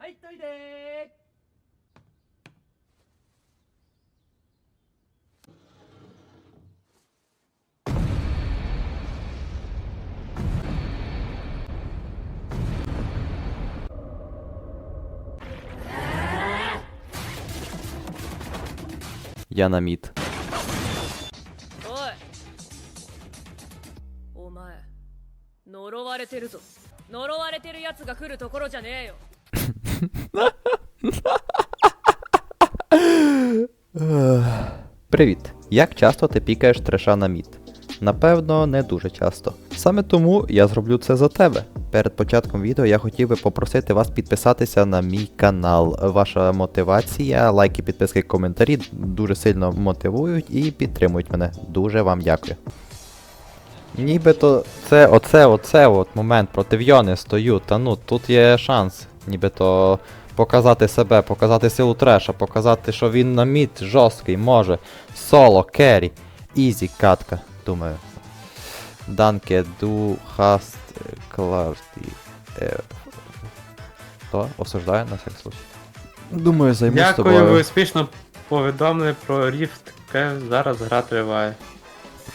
入っといでЯ на мід. おいお前呪われてるぞ呪われてるやつが来るところじゃねえよ Привіт! Як часто ти пікаєш треша на мід? Напевно, не дуже часто. Саме тому я зроблю це за тебе. Перед початком відео я хотів би попросити вас підписатися на мій канал. Ваша мотивація, лайки, підписки, коментарі дуже сильно мотивують і підтримують мене. Дуже вам дякую. Нібито це оце, оце от момент проти Вйони стою. Та ну тут є шанс. Нібито показати себе, показати силу треша, показати, що він на мід жорсткий, може. Соло, керрі, ізі катка, думаю. Данке, ду, хаст, кларті. Е, Хто? Осуждаю на всяк случай. Думаю, займусь Дякую, ви успішно повідомили про Rift Cav, зараз гра триває.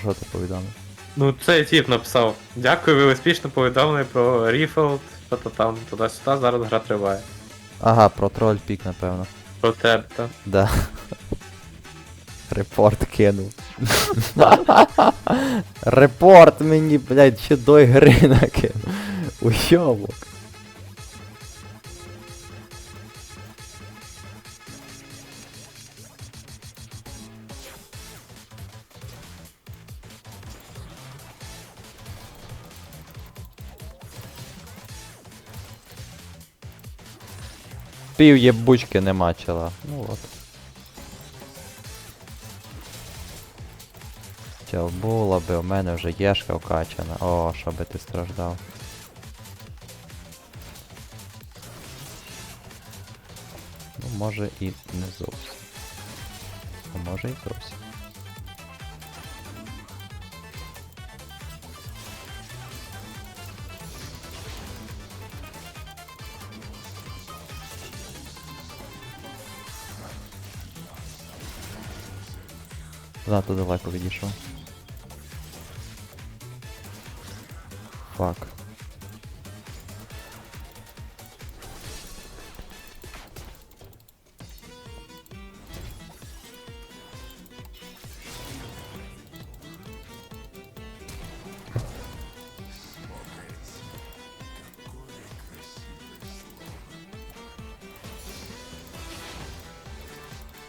Що ти повідомив? Ну, цей тип написав. Дякую, ви успішно повідомили про Ріфелд, що-то там, туди-сюди, зараз гра триває. Ага, про троль пік, напевно. Про тебе, так. Да. Репорт кинув. Репорт мені, блядь, ще до гри накинув. Уйобок. Пів єбучки не мачила. Ну от. Чел, була би, у мене вже єшка вкачана. О, що би ти страждав. Ну, може і не зовсім. А може і зовсім. Занадто далеко відійшов. Фак.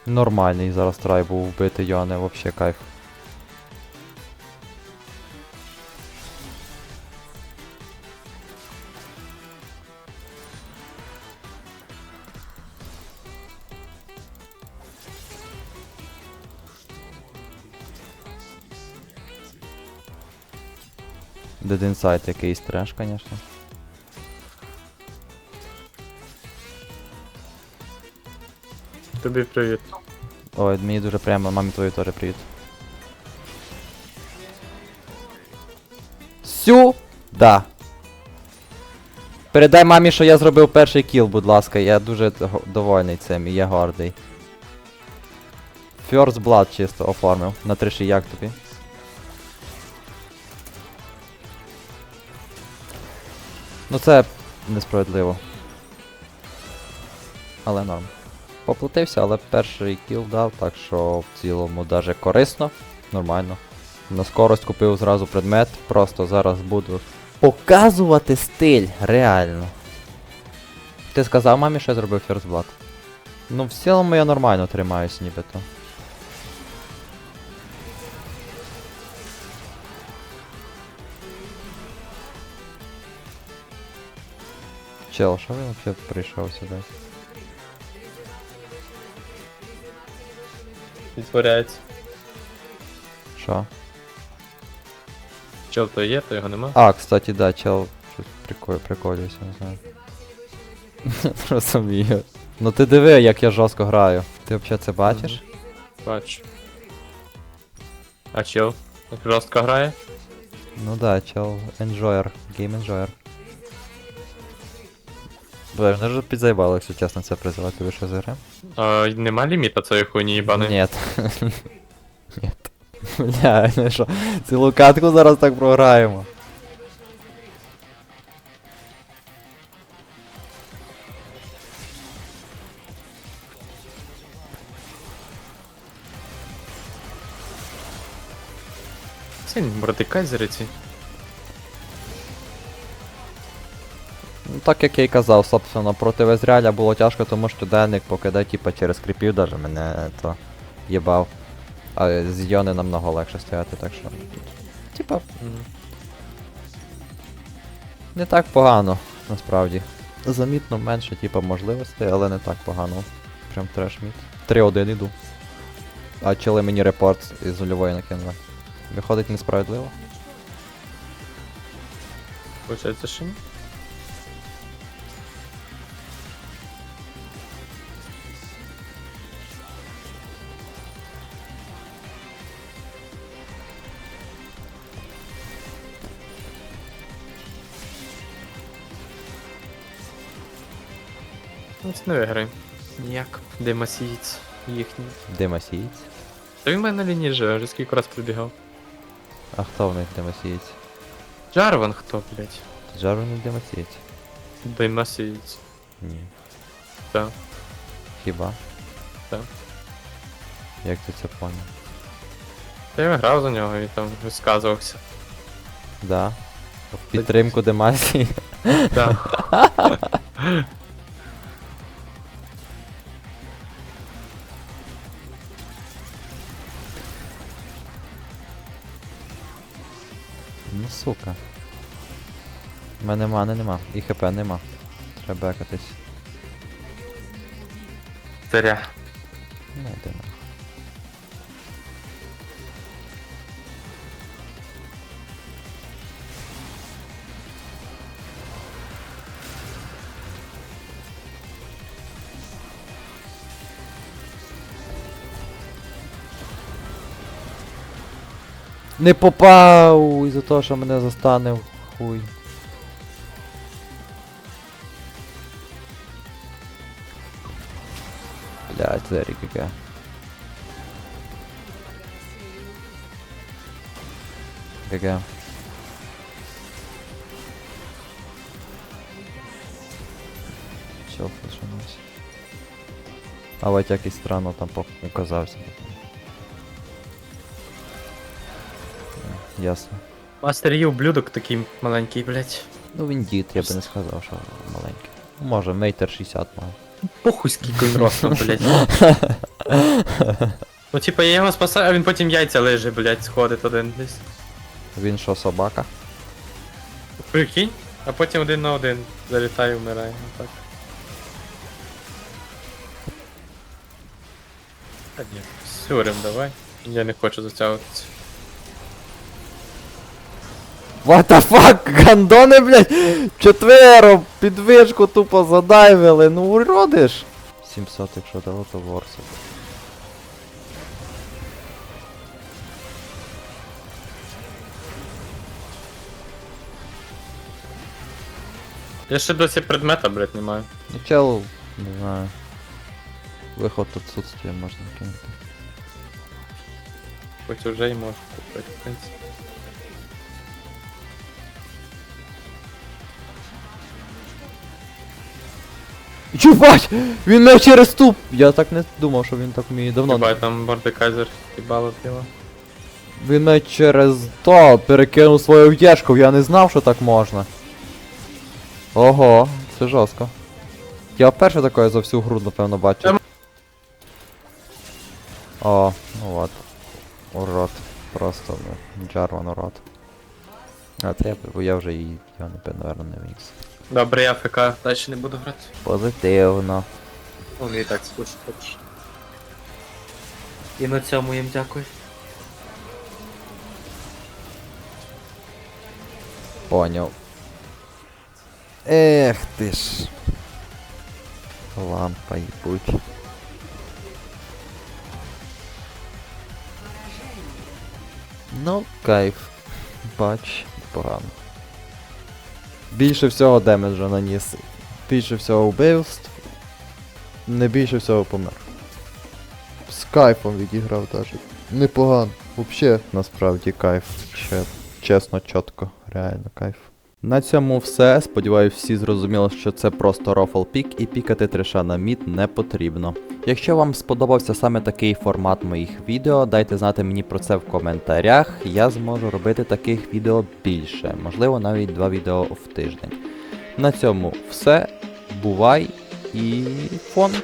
Нормальний зараз трай був вбити Йоне, вообще кайф. Dead Inside якийсь треш, конечно. Тобі привіт. Ой, мені дуже прямо, мамі твою теж привіт. Сюда. Передай мамі, що я зробив перший кіл, будь ласка. Я дуже довольний цим і я гордий. First Blood чисто оформив. На триші як тобі? Ну це несправедливо. Але норм. Поплатився, але перший кіл дав, так що в цілому даже корисно, нормально. На скорость купив зразу предмет, просто зараз буду показувати стиль, реально. Ти сказав мамі, що я зробив Blood? Ну, в цілому я нормально тримаюсь нібито. Чел, що він взагалі прийшов сюди? Відтворяється. Що? Що то є, то його нема. А, кстати, да, чел щось прикол, приколюється, не знаю. Розумію. Ну ти диви, як я жорстко граю. Ти взагалі це бачиш? Бачу. А чел? Як жорстко грає? Ну да, чел enjoyer, game enjoyer. Бля, вони ж підзаїбали, якщо чесно, це призивати вище з гри. А, нема ліміта цієї хуйні їбаної. Нет. Нет. Бля, ми що, цілу катку зараз так програємо. Це мордекайзери ці. Так як я й казав, собственно, проти Везряля було тяжко, тому що денник покидає, типа через кріпів даже мене то їбав. А з Йони намного легше стояти, так що. Типа, не так погано, насправді. Замітно менше, типа, можливостей, але не так погано. Прям треш міт. 3-1 іду. А чили мені репорт із нульової накинули. Виходить несправедливо. Получається, що ні? Ну, це не виграє. Ніяк. Демасієць їхній. Димасієць. Та він в мене на лінії живе, вже скільки раз прибігав. А хто в них Димасієць? Джарван хто, блять? Джарвін не Димасієць. Демасієць. Ні. Так. Хіба? Так. Як ти це поняв? Та я грав за нього і там висказувався. Да. В підтримку Демасії. Так. сука. У мене мани нема. І хп нема. Треба бекатись. Царя. Ну, де Не попав із-за того, що мене застанив хуй. Блять, Зері ГГ. ГГ. Чо флешанувся? А от якось странно там пок- указався. Ясно. Мастер є ублюдок такий маленький, блять. Ну він дід, я би не сказав, що маленький. Може, мейтер 60 має. Похуй скільки він ростом, блять. Ну типа я його спасаю, а він потім яйця лежить, блять, сходить один десь. Він що, собака? Прикинь, а потім один на один залітає і вмирає. Отак. Та ні, сюрим давай. Я не хочу затягуватися. What the fuck, гандони, блядь! Четверо підвижку тупо задайвили, ну уродиш! 700, якщо дало, то ворсик. Я ще досі предмета, блять, не маю. Ну чел, не знаю. Виход отсутствие можна кинути. Хоч вже й можу купити, в принципі. Чувак! Він мене через туп! Я так не думав, що він так вміє давно. Хіба там Мордекайзер їбало тіло. Він мене через то перекинув свою в'єшку, я не знав, що так можна. Ого, це жорстко. Я вперше таке за всю гру, напевно, бачив. Ем. О, ну от. Урод. Просто, ну, Джарван урод. А це я, я вже її, я напевно, не вніс. Добре, я ФК, далі не буду грати. Позитивно. Вони і так скучно хочеш. І на цьому їм дякую. Поняв. Ех ти ж. Лампа їбуть. Ну, кайф. Бач, погано. Більше всього демеджа наніс. більше всього вбивств, не більше всього помер. З кайфом відіграв даже. Непогано. Взагалі, насправді кайф. Ще, чесно, чітко, реально кайф. На цьому все. Сподіваюсь, всі зрозуміли, що це просто рофл пік і пікати треша на мід не потрібно. Якщо вам сподобався саме такий формат моїх відео, дайте знати мені про це в коментарях. Я зможу робити таких відео більше, можливо, навіть два відео в тиждень. На цьому все. Бувай і фонк.